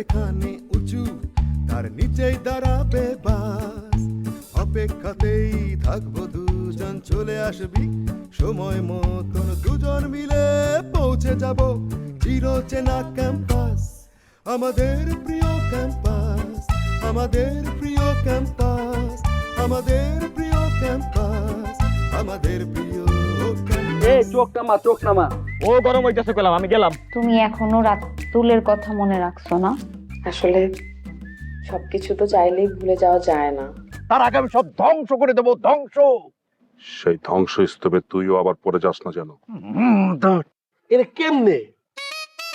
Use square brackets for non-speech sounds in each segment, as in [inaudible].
এখানে উঁচু তার নিচেই দাঁড়াবে বাস। অপেক্ষাতেই থাকব দুজন চলে আসবি। সময় মতন দুজন মিলে পৌঁছে যাব চির চেনা ক্যাম্পাস। আমাদের প্রিয় ক্যাম্পাস আমাদের প্রিয় ক্যাম্পাস আমাদের প্রিয় ক্যাম্পাস আমাদের প্রিয় ক্যাম্পাস এ চোখ নামা চোখ নামা। ও গরম হইতেছে কইলাম আমি গেলাম। তুমি এখনও রাতুলের কথা মনে রাখছো না? আসলে সবকিছু তো চাইলেই ভুলে যাওয়া যায় না। তার আগে আমি সব ধ্বংস করে দেবো ধ্বংস! সেই ধ্বংসস্তূপে তুইও আবার পড়ে যাস না যেন। এটা কেমনে?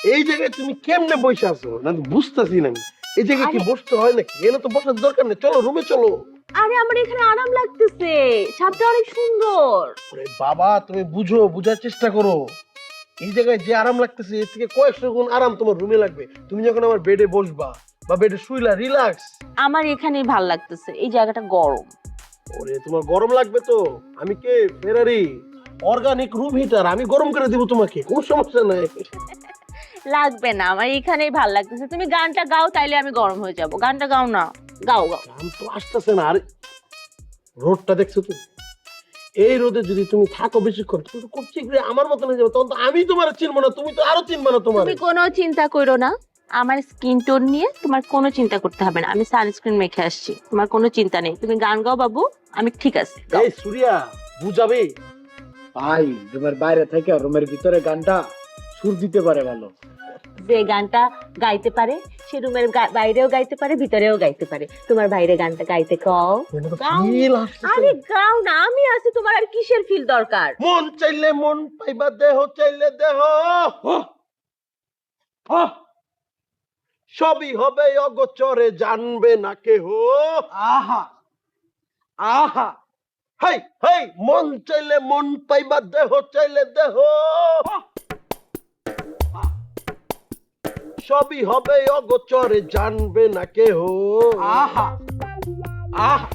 এই জায়গায় তুমি কেমনে বসে আছো? না বুঝতেছি না এই জায়গায় কি বসতে হয় নাকি? এনে তো বসার দরকার নেই। চলো রুমে চলো। আরে আমার এখানে আরাম লাগতেছে। ছাদটা অনেক সুন্দর। বাবা তুমি বুঝো বুঝার চেষ্টা করো। এই জায়গায় যে আরাম লাগতেছে এর থেকে কয়েকশো গুণ আরাম তোমার রুমে লাগবে। তুমি যখন আমার বেডে বসবা বা বেডে শুইলা রিল্যাক্স আমার এখানেই ভালো লাগতেছে এই জায়গাটা গরম। ওরে তোমার গরম লাগবে তো। আমি কে? ফেরারি অর্গানিক রুম হিটার আমি গরম করে দিব তোমাকে কোনো সমস্যা নাই। লাগবে না আমার এখানেই ভালো লাগতেছে। তুমি গানটা গাও তাইলে আমি গরম হয়ে যাব। গানটা গাও না গাও গাও। আম তো আসতেছে না আর রোডটা দেখছ তুমি এই রোদে যদি তুমি থাকো বেশিক্ষণ তুমি খুব শীঘ্রই আমার মতন হয়ে যাবে। তখন তো আমি তোমার চিনবো না তুমি তো আরও চিনবো না তোমার। তুমি কোনো চিন্তা করো না। আমার স্কিন টোন নিয়ে তোমার কোনো চিন্তা করতে হবে না। আমি সানস্ক্রিন মেখে আসছি। তোমার কোনো চিন্তা নেই। তুমি গান গাও বাবু আমি ঠিক আছে। এই সুরিয়া বুঝাবে? ভাই রুমের বাইরে থেকে রুমের ভিতরে গানটা সুর দিতে পারে ভালো। যে গানটা গাইতে পারে সে রুমের বাইরেও গাইতে পারে ভিতরেও গাইতে পারে। তোমার বাইরে গানটা গাইতে কও। আরে গাও না আমি আছি তোমার আর কিসের ফিল দরকার? মন চাইলে মন পাইবা দেহ চাইলে দেহ। আহ! আহ! সবই হবে অগোচরে জানবে না কেহ। আহা। আহা। হাই হাই মন চাইলে মন পাইবা দেহ চাইলে দেহ। সবই হবে অগোচরে জানবে না কেহ। আহা আহা।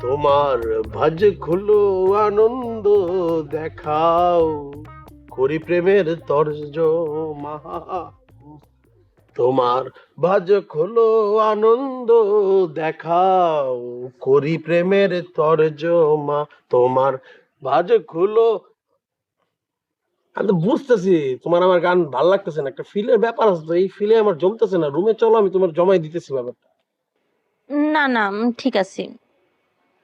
তোমার ভাজ খুলো আনন্দ দেখাও। করি প্রেমের তর্জমা। তোমার ভাজ খুলো আনন্দ দেখাও। করি প্রেমের তর্জমা। তোমার ভাজ খুলো আমি তো বুঝতেছি তোমার আমার গান ভালো লাগতেছে না একটা ফিলের ব্যাপার আছে তো এই ফিলে আমার জমতেছে না রুমে চলো আমি তোমার জমাই দিতেছি ব্যাপারটা না না উম, ঠিক আছে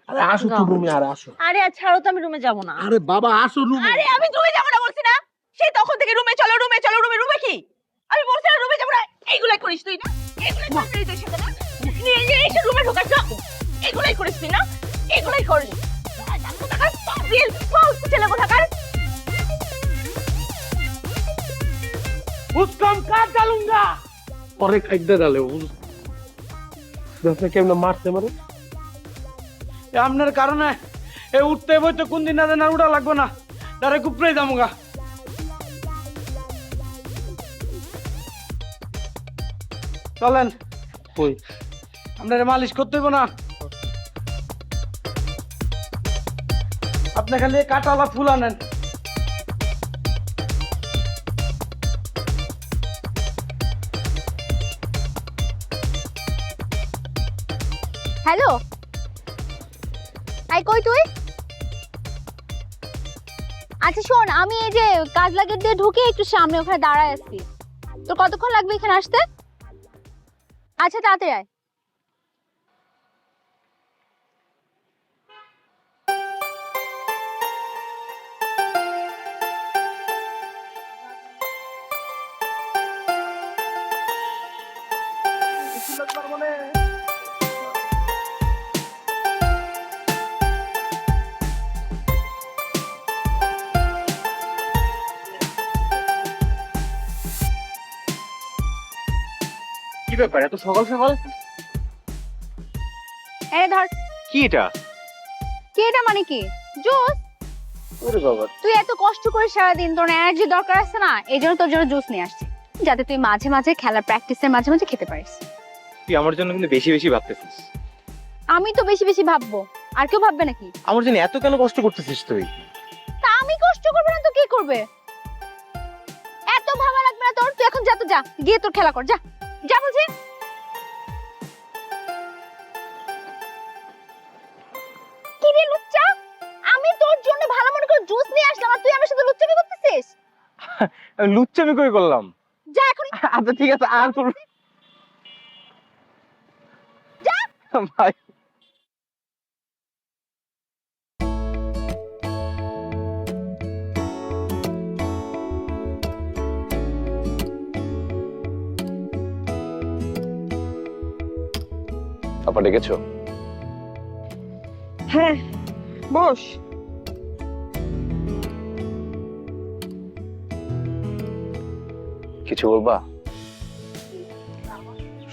আরে আসো তো রুমে আর আসো আরে আর ছাড়ো তো আমি রুমে যাব না আরে বাবা আসো রুমে আরে আমি রুমে যাব না বলছি না সেই তখন থেকে রুমে চলো রুমে চলো রুমে রুমে কি আমি বলছি না রুমে যাব না এইগুলাই করিস তুই না এইগুলাই করিস তুই সাথে না নিয়ে নিয়ে এসে রুমে ঢোকাস না এইগুলাই করিস তুই না এইগুলাই করিস পাগল, পাগল ছেলে কোথাকার উৎকম কার ডালুঙ্গা অনেক একটা ডালে দেখতে কেমন মারতে মানে এ আপনার কারণে এ উঠতে বইতে কোন দিন না জানা উঠা লাগবে না। তারে কুপড়ে যামুগা চলেন। কই? আপনার মালিশ করতে হইব না। আপনি খালি কাটালা ফুল আনেন। হ্যালো আই, কই তুই? আচ্ছা শোন, আমি এই যে কাজ লাগে দিয়ে ঢুকে একটু সামনে ওখানে দাঁড়ায় আসছি তোর কতক্ষণ লাগবে এখানে আসতে? আচ্ছা তাড়াতাড়ি আয়। ব্যাপার? এত সকাল সকাল? এনে ধর। কি এটা? কি এটা মানে কি? জুস? ওরে বাবা। তুই এত কষ্ট করে সারাদিন তোর এনার্জি দরকার আছে না? এই জন্য তোর জন্য জুস নিয়ে আসছি যাতে তুই মাঝে মাঝে খেলার প্র্যাকটিসের মাঝে মাঝে খেতে পারিস। তুই আমার জন্য কিন্তু বেশি বেশি ভাবতেছিস। আমি তো বেশি বেশি ভাববো। আর কেউ ভাববে নাকি? আমার জন্য এত কেন কষ্ট করতেছিস তুই? তা আমি কষ্ট করব না তো কে করবে? এত ভাবা লাগবে না তোর? তুই এখন যা তো যা গিয়ে তোর খেলা কর যা। যা বলছি। কি রে লুচ্চা? আমি তোর জন্য ভালো মনে করে জুস নিয়ে আসলাম আর তুই আমার সাথে লুচ্চামি করতেছিস? [laughs] লুচ্চামি কই করলাম। যা এখন আচ্ছা ঠিক আছে আর তোর যা। ভাই। আপা ডেকেছো? হ্যাঁ বস। কিছু বলবা?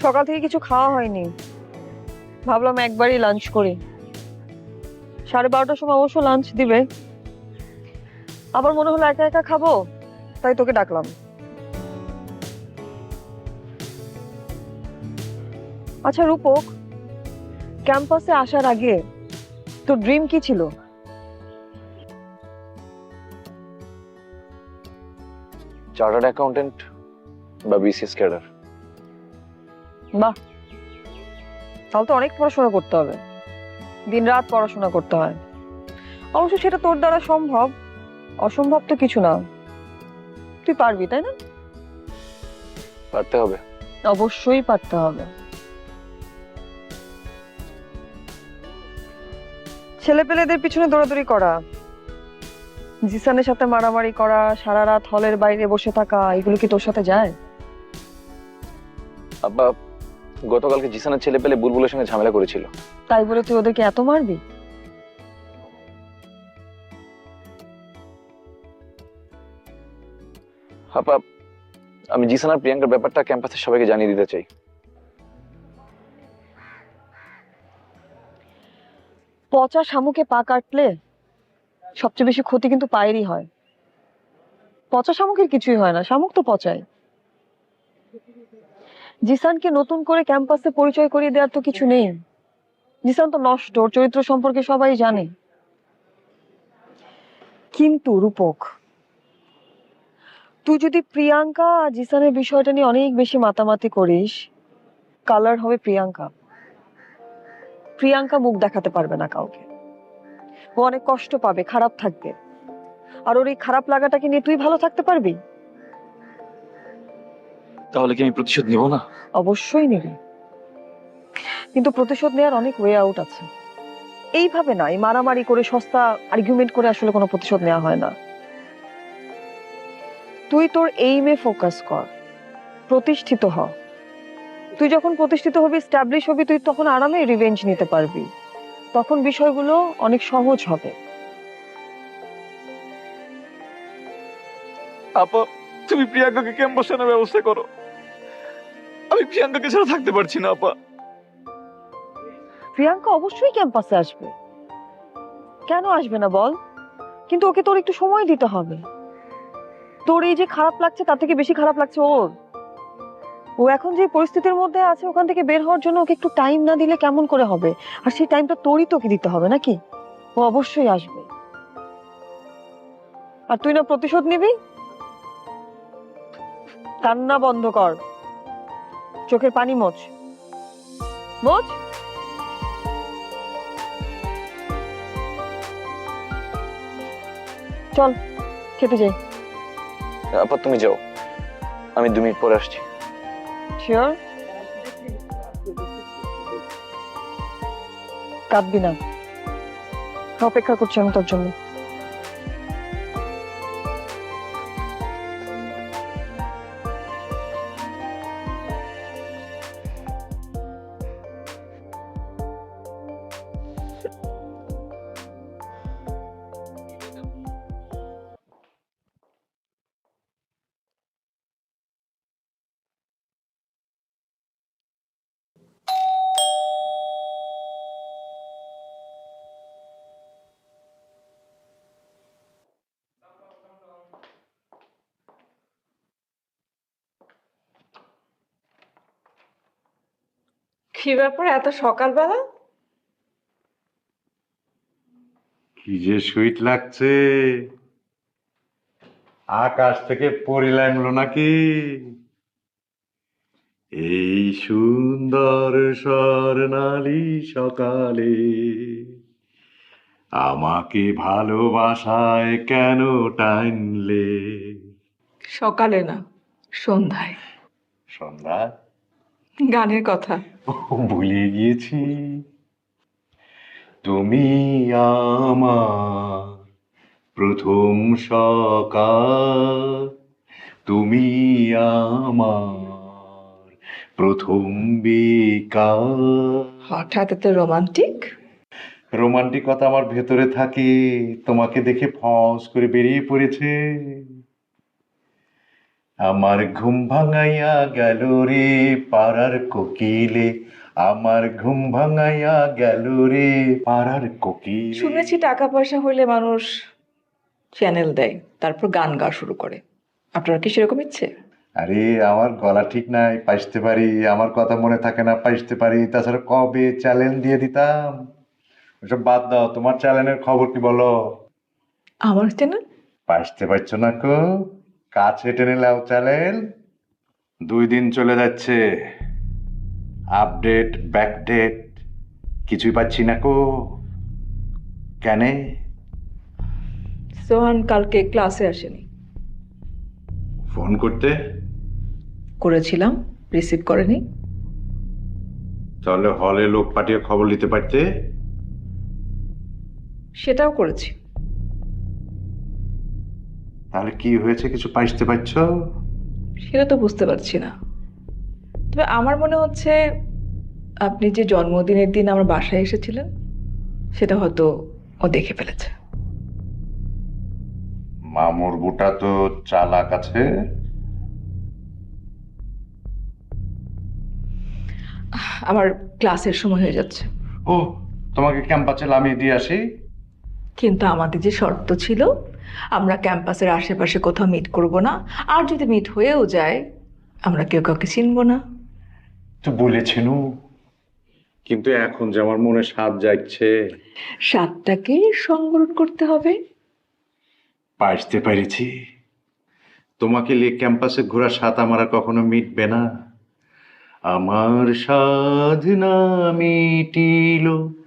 সকাল থেকে কিছু খাওয়া হয়নি। ভাবলাম একবারই লাঞ্চ করি। সাড়ে বারোটার সময় অবশ্য লাঞ্চ দিবে। আবার মনে হলো একা একা খাব তাই তোকে ডাকলাম। আচ্ছা রূপক ক্যাম্পাসে আসার আগে তোর ড্রিম কি ছিল? চার্টার্ড অ্যাকাউন্টেন্ট বা বিসিএস ক্যাডার? বাহ! তাহলে তো অনেক পড়াশোনা করতে হবে। দিন রাত পড়াশোনা করতে হয়। অবশ্য সেটা তোর দ্বারা সম্ভব। অসম্ভব তো কিছু না। তুই পারবি তাই না? পারতে হবে। অবশ্যই পারতে হবে। ছেলেপেলেদের পিছনে দৌড়াদৌড়ি করা। জিসানের সাথে মারামারি করা সারা রাত হলের বাইরে বসে থাকা এগুলো কি তোর সাথে যায়? আব্বা গতকালকে জিসানের ছেলে পেলে বুলবুলের সঙ্গে ঝামেলা করেছিল। তাই বলে তুই ওদেরকে এত মারবি? আপা আমি জিসান আর প্রিয়াঙ্কার ব্যাপারটা ক্যাম্পাসের সবাইকে জানিয়ে দিতে চাই। পচা শামুকে পা কাটলে সবচেয়ে বেশি ক্ষতি কিন্তু পায়েরই হয়। পচা শামুকের কিছুই হয় না, শামুক তো পচায়। জিসানকে নতুন করে ক্যাম্পাসে পরিচয় করিয়ে দেওয়ার তো কিছু নেই। জিসান তো নষ্ট, ওর চরিত্র সম্পর্কে সবাই জানে। কিন্তু রূপক, তুই যদি প্রিয়াঙ্কা আর জিসানের বিষয়টা নিয়ে অনেক বেশি মাতামাতি করিস কালার হবে প্রিয়াঙ্কা। প্রিয়াঙ্কা মুখ দেখাতে পারবে না কাউকে। ও অনেক কষ্ট পাবে খারাপ থাকবে। আর ওর এই খারাপ লাগাটাকে নিয়ে তুই ভালো থাকতে পারবি? তাহলে কি আমি প্রতিশোধ নিব না? অবশ্যই নিবি। কিন্তু প্রতিশোধ নেওয়ার অনেক ওয়ে আউট আছে। এইভাবে না এই মারামারি করে সস্তা আর্গুমেন্ট করে আসলে কোনো প্রতিশোধ নেওয়া হয় না। তুই তোর এইমে ফোকাস কর। প্রতিষ্ঠিত হ। তুই যখন প্রতিষ্ঠিত হবি স্ট্যাবলিশ হবি তুই তখন আরামে রিভেঞ্জ নিতে পারবি। তখন বিষয়গুলো অনেক সহজ হবে। আপা তুমি প্রিয়াঙ্কাকে ক্যাম্পাস আনার ব্যবস্থা করো। আমি প্রিয়াঙ্কাকে ছাড়া থাকতে পারছি না আপা। প্রিয়াঙ্কা অবশ্যই ক্যাম্পাসে আসবে। কেন আসবে না বল? কিন্তু ওকে তোর একটু সময় দিতে হবে। তোর এই যে খারাপ লাগছে তার থেকে বেশি খারাপ লাগছে ওর। ও এখন যে পরিস্থিতির মধ্যে আছে, ওখান থেকে বের হওয়ার জন্য ওকে একটু টাইম না দিলে কেমন করে হবে? আর সেই টাইমটা তোরই তোকে দিতে হবে নাকি? ও অবশ্যই আসবে। আর তুই না প্রতিশোধ নিবি? কান্না বন্ধ কর। চোখের পানি মোচ মোচ চল, খেতে যাই। আপা, তুমি যাও। আমি দু মিনিট পরে আসছি। শিওর? কাঁদবি না। অপেক্ষা করছি আমি তোর জন্য। কি ব্যাপার এত সকালবেলা? কি যে সুইট লাগছে। আকাশ থেকে পরি লাগল নাকি? এই সুন্দর স্বর্ণালী সকালে আমাকে ভালোবাসায় কেন টানলে? সকালে না সন্ধ্যায়। সন্ধ্যা গানের কথা। ভুলে গিয়েছি। তুমি আমার প্রথম সকাল। তুমি আমার প্রথম বিকাল। হঠাৎ এত রোমান্টিক? রোমান্টিকতা আমার ভেতরে থাকে। তোমাকে দেখে ফস করে বেরিয়ে পড়েছে। আমার ঘুম ভাঙাইয়া গেল রে পাড়ার কোকিলে। আমার ঘুম ভাঙাইয়া গেল রে পাড়ার কোকিল। শুনেছি টাকা পয়সা হলে মানুষ চ্যানেল দেয় তারপর গান গাওয়া শুরু করে। আপনার কি সেরকম ইচ্ছে? আরে আমার গলা ঠিক নাই পাইতে পারি আমার কথা মনে থাকে না পাইতে পারি তাছাড়া কবে চ্যালেঞ্জ দিয়ে দিতাম? ওসব বাদ দাও তোমার চ্যানেলের খবর কি বলো? আমার চ্যানেল পাইতে পারছ না কো? কাছে টেনে লাও চ্যানেল। দুই দিন চলে যাচ্ছে। আপডেট ব্যাকডেট কিছুই পাচ্ছি না কো। কেন? সোহান কালকে ক্লাসে আসেনি। ফোন করতে? করেছিলাম রিসিভ করেনি। তাহলে হলে লোক পাঠিয়ে খবর নিতে পারতে? সেটাও করেছি। তাহলে কি হয়েছে? কিছু পাইতে পারছ? সেটা তো বুঝতে পারছি না। তবে আমার মনে হচ্ছে আপনি যে জন্মদিনের দিন আমার বাসায় এসেছিলেন সেটা হয়তো ও দেখে ফেলেছে। মামুর বুটা তো চালাক আছে। আমার ক্লাসের সময় হয়ে যাচ্ছে। ও তোমাকে ক্যাম্পাসে নামিয়ে দিয়ে আসি। কিন্তু আমাদের যে শর্ত ছিল আমরা ক্যাম্পাসের আশেপাশে কোথাও মিট করব না। আর যদি মিট হয়েও যায় আমরা কেউ কাউকে চিনব না। তো বলেছেনু কিন্তু এখন যে আমার মনে স্বাদ যাচ্ছে সাতটাকে সংবরণ করতে হবে। পাইতে পেরেছি। তোমাকে নিয়ে ক্যাম্পাসে ঘোরা স্বাদ আমার আর কখনো মিটবে না। আমার সাধনা মিটিল।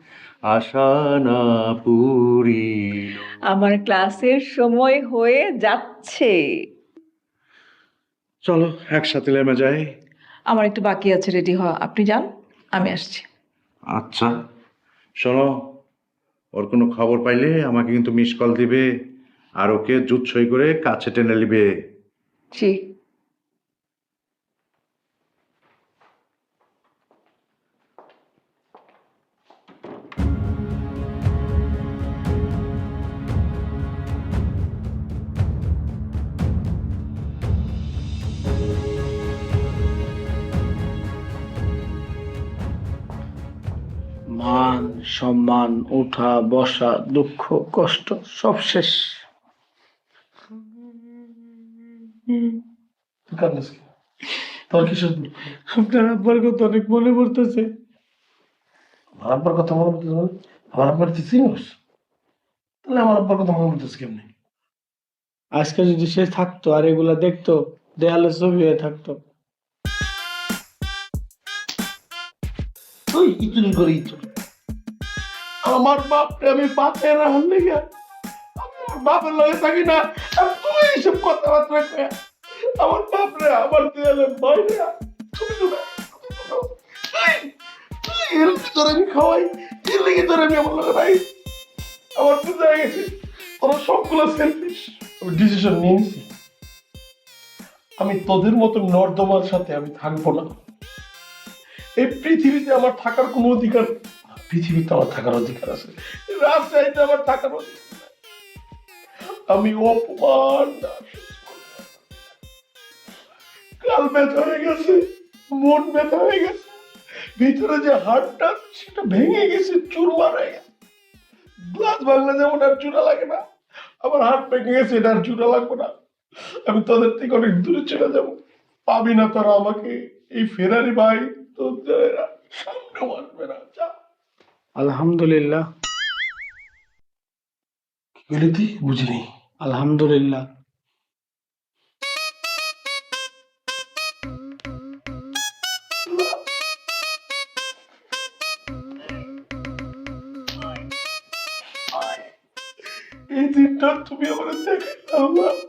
আশা না পুরিল আমার ক্লাসের সময় হয়ে যাচ্ছে। চলো একসাথে নেমে যাই। আমার একটু বাকি আছে রেডি হওয়া আপনি যান আমি আসছি। আচ্ছা। শোনো ওর কোনো খবর পাইলে আমাকে কিন্তু মিস কল দিবে আর ওকে জুত সই করে কাছে টেনে নিবে। জি মান সম্মান ওঠা বসা দুঃখ কষ্ট সব শেষ। তোর আপনার আব্বার কথা অনেক মনে পড়তেছে। আমার আব্বার কথা মনে পড়তেছে? আমার আব্বার তুই চিনিস তাহলে আমার আব্বার কথা মনে পড়তেছে কেমনি? আজকে যদি সে থাকতো আর এগুলা দেখতো দেয়ালে ছবি হয়ে থাকতো। তুই ইতুন করে ইতুন আমার বাপরে আমি বাপে লেগে আমার বাপের লগে থাকি না। আর তুই এইসব কথাবার্তা কয়ে। আমার বাপরে আমার দেয়ালে বাইরে। আমি খাওয়াই। লেগে আমি আমার আমার সবগুলো আমি ডিসিশন নিয়ে নিছি আমি তোদের মতো নর্দমার সাথে আমি থাকব না। এই পৃথিবীতে আমার থাকার কোনো অধিকার নেই। পৃথিবীতে আমার থাকার অধিকার আছে। রাজশাহীতে আমার থাকার আমি অপমান। কাল ব্যথা হয়ে গেছে, মন ব্যথা হয়ে গেছে। ভিতরে যে হাড়টা, সেটা ভেঙে গেছে, চুরমার হয়ে গেছে। গ্লাস ভাঙলে যেমন আর চূড়া লাগে না আমার হাত ভেঙে গেছে, এটা আর চূড়া লাগবে না। আমি তোদের থেকে অনেক দূরে চলে যাব। পাবি না তোরা আমাকে, এই ফেরারি ভাই তোদের সামনে আসবে না, যা। আলহামদুলিল্লাহ। বলি তুই বুঝিনি আলহামদুলিল্লাহ। এই দিনটা তুমি আমার দেখাইলাম না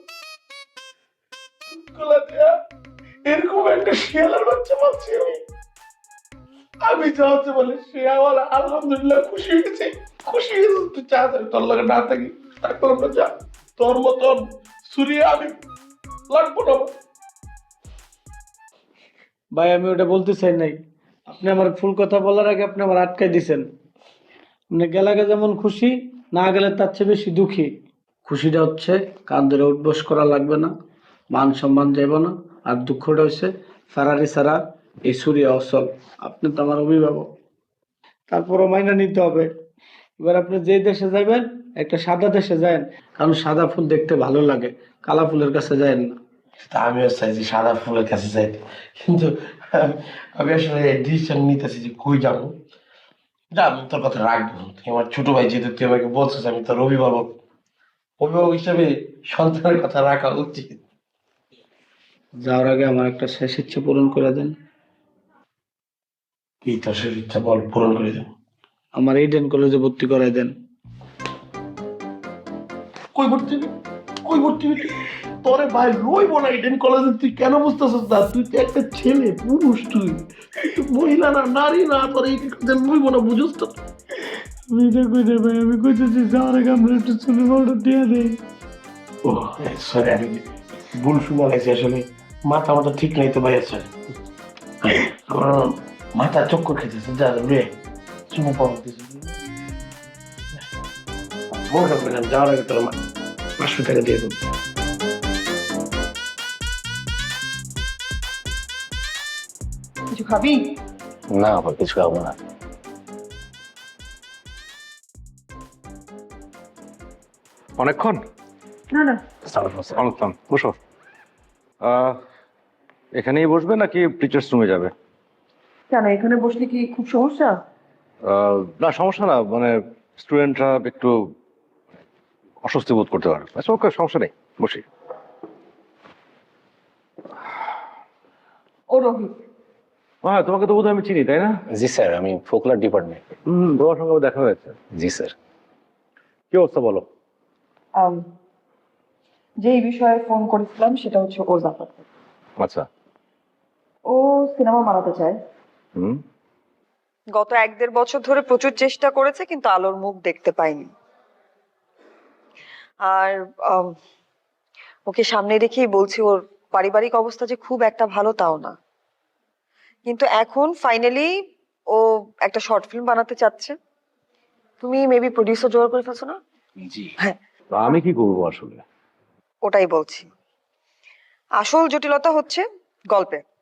যাওয়াতে বলে আলহামদুলিল্লাহ খুশি হয়েছে। খুশি হয়েছে তুই চাঁদের তোর না থাকি, তারপর আমরা যা। তোর মতন আমি লাগবো না ভাই, আমি ওটা বলতে চাই নাই। আপনি আমার ফুল কথা বলার আগে আপনি আমার আটকাই দিছেন। আপনি গেলাগে যেমন খুশি, না গেলে তার চেয়ে বেশি দুঃখী। খুশিটা হচ্ছে, কান ধরে উঠবস করা লাগবে না, মান সম্মান যাব না, আর দুঃখটা হচ্ছে ফেরারি ছাড়া এই সুরিয়া অসল আপনি তো আমার অভিভাবক। তারপরও মাইনা নিতে হবে। এবার আপনি যে দেশে যাবেন একটা সাদা দেশে যান। কারণ সাদা ফুল দেখতে ভালো লাগে কালা ফুলের কাছে যায় না। তা আমিও চাইছি সাদা ফুলের কাছে যাইতে কিন্তু আমি- আমি আসলে ডিসিশন নিতেছি যে কই যাব। যা আমি তোর কথা রাখব তুই আমার ছোট ভাই যেহেতু তুই আমাকে বলছিস আমি তোর অভিভাবক। অভিভাবক হিসেবে সন্তানের কথা রাখা উচিত। যাওয়ার আগে আমার একটা শেষ ইচ্ছে পূরণ করে দেন। কি তোর সে ইচ্ছা বল পূরণ করে দেবো। আমার এইডেন কলেজে ভর্তি করাই দেন। কই ভর্তি হবি? কই ভর্তি হবি তুই? তোরে ভাই রইব না ইডেন কলেজে। তুই কেন বুঝতেছিস না? তুই তো একটা ছেলে পুরুষ তুই। তুই তো মহিলা না নারী না তোর এই রইব না বুঝুস তো। আমি এটা কইতে ভাই আমি কইতেছি যাওয়ার আগে আমরা একটু ছোট অর্ডার দিয়ে দেই ও সরি আমি ভুল শুনে গেছি আসলে মাথা মাথা ঠিক নাই তো ভাই আছে আমার মাথা চক্কর খেতেছে যা রে শুনে পাওয়া মনে রাখবেন যাওয়ার আগে তোর পাঁচশো টাকা দিয়ে দেবো কিছু খাবি না আবার কিছু খাব না অনেকক্ষণ? না না। অনেকক্ষণ। বসো। আহ, এখানেই বসবে নাকি টিচার্স রুমে যাবে? কেন? এখানে বসলে কি খুব সমস্যা? না সমস্যা না। মানে স্টুডেন্টরা একটু অস্বস্তি বোধ করতে পারে। আচ্ছা ওকে সমস্যা নেই। বসি। ও রোহিত। হ্যাঁ তোমাকে তো বোধহয় আমি চিনি তাই না? জি স্যার আমি ফোকলার ডিপার্টমেন্ট। হুম তোমার সঙ্গে আমার দেখা হয়েছে। জি স্যার। কি অবস্থা বলো? আম, যেই বিষয়ে ফোন করেছিলাম সেটা হচ্ছে ওর ব্যাপার আচ্ছা। ও সিনেমা বানাতে চায়। হুম? গত এক দেড় বছর ধরে প্রচুর চেষ্টা করেছে কিন্তু আলোর মুখ দেখতে পাইনি। আর ওকে সামনে রেখেই বলছি ওর পারিবারিক অবস্থা যে খুব একটা ভালো তাও না। কিন্তু এখন ফাইনালি ও একটা শর্ট ফিল্ম বানাতে চাচ্ছে। তুমি মেবি প্রডিউসার জোগাড় করে ফেলছো না? জি। তা আমি কি করব আসলে? ওটাই বলছি। আসল জটিলতা হচ্ছে গল্পে।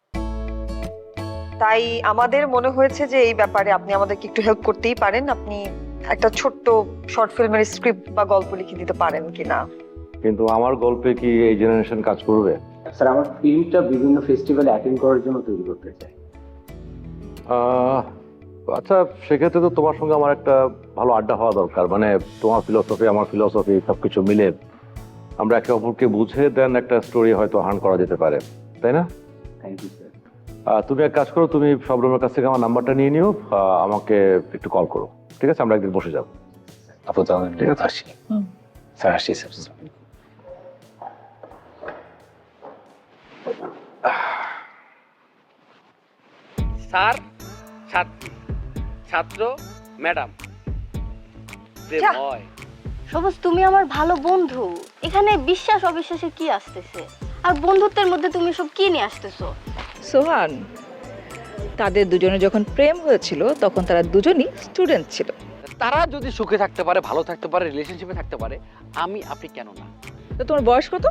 তাই আমাদের মনে হয়েছে যে এই ব্যাপারে আপনি আমাদেরকে একটু হেল্প করতেই পারেন। আপনি একটা ছোট্ট শর্ট ফিল্মের স্ক্রিপ্ট বা গল্প লিখে দিতে পারেন কিনা। কিন্তু আমার গল্পে কি এই জেনারেশন কাজ করবে? স্যার আমার ফিল্মটা বিভিন্ন ফেস্টিভ্যালে অ্যাটেন্ড করার জন্য তৈরি করতে চাই। আচ্ছা সেক্ষেত্রে তো তোমার সঙ্গে আমার একটা ভালো আড্ডা হওয়া দরকার। মানে তোমার ফিলোসফি আমার ফিলোসফি সবকিছু মিলে আমরা একে অপরকে বুঝে দেন একটা স্টোরি হয়তো হার্ন করা যেতে পারে। তাই না? থ্যাংক ইউ তুমি এক কাজ করো তুমি সবরমের কাছ থেকে আমার নাম্বারটা নিয়ে নিও আমাকে একটু কল করো ঠিক আছে? আমরা একদিন বসে যাব। আপু তাহলে ঠিক আছে। আসছি। স্যার আসছি স্যার স্যার। ছাত্রী ছাত্র ম্যাডাম। সবুজ তুমি আমার ভালো বন্ধু। এখানে বিশ্বাস অবিশ্বাসের কি আসতেছে? আর বন্ধুত্বের মধ্যে তুমি সব কি নিয়ে আসতেছো? সোহান তাদের দুজনে যখন প্রেম হয়েছিল তখন তারা দুজনই স্টুডেন্ট ছিল। তারা যদি সুখে থাকতে পারে ভালো থাকতে পারে রিলেশনশিপে থাকতে পারে আমি আপনি কেন না? তো তোমার বয়স কত?